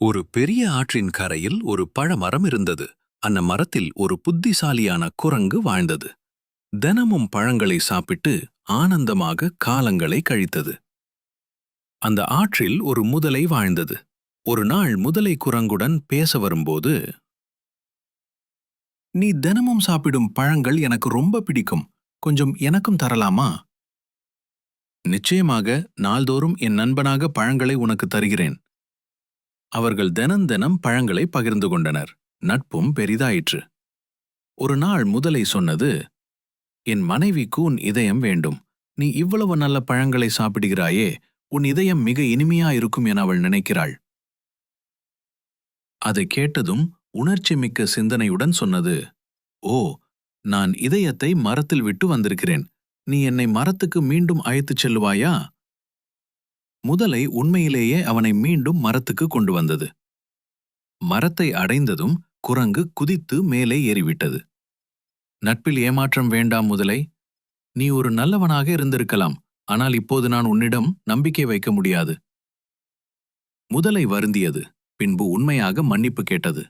ஒரு பெரிய ஆற்றின் கரையில் ஒரு பழமரம் இருந்தது. அந்த மரத்தில் ஒரு புத்திசாலியான குரங்கு வாழ்ந்தது. தினமும் பழங்களை சாப்பிட்டு ஆனந்தமாக காலங்களை கழித்தது. அந்த ஆற்றில் ஒரு முதலை வாழ்ந்தது. ஒரு நாள் முதலை குரங்குடன் பேச வரும்போது நீ தினமும் சாப்பிடும் பழங்கள் எனக்கு ரொம்ப பிடிக்கும். கொஞ்சம் எனக்கும் தரலாமா? நிச்சயமாக நாள்தோறும் என் நண்பனாக பழங்களை உனக்கு தருகிறேன். அவர்கள் தினம் தினம் பழங்களை பகிர்ந்து கொண்டனர். நட்பும் பெரிதாயிற்று. ஒரு நாள் முதலை சொன்னது என் மனைவிக்கு உன் இதயம் வேண்டும். நீ இவ்வளவு நல்ல பழங்களை சாப்பிடுகிறாயே உன் இதயம் மிக இனிமையா இருக்கும் என அவள் நினைக்கிறாள். அதை கேட்டதும் உணர்ச்சி மிக்க சிந்தனையுடன் சொன்னது ஓ நான் இதயத்தை மரத்தில் விட்டு வந்திருக்கிறேன். நீ என்னை மரத்துக்கு மீண்டும் அழைத்துச் செல்லுவாயா? முதலை உண்மையிலேயே அவனை மீண்டும் மரத்துக்கு கொண்டு வந்தது. மரத்தை அடைந்ததும் குரங்கு குதித்து மேலே ஏறிவிட்டது. நட்பில் ஏமாற்றம் வேண்டாம் முதலை. நீ ஒரு நல்லவனாக இருந்திருக்கலாம் ஆனால் இப்போது நான் உன்னிடம் நம்பிக்கை வைக்க முடியாது. முதலை வருந்தியது பின்பு உண்மையாக மன்னிப்பு கேட்டது.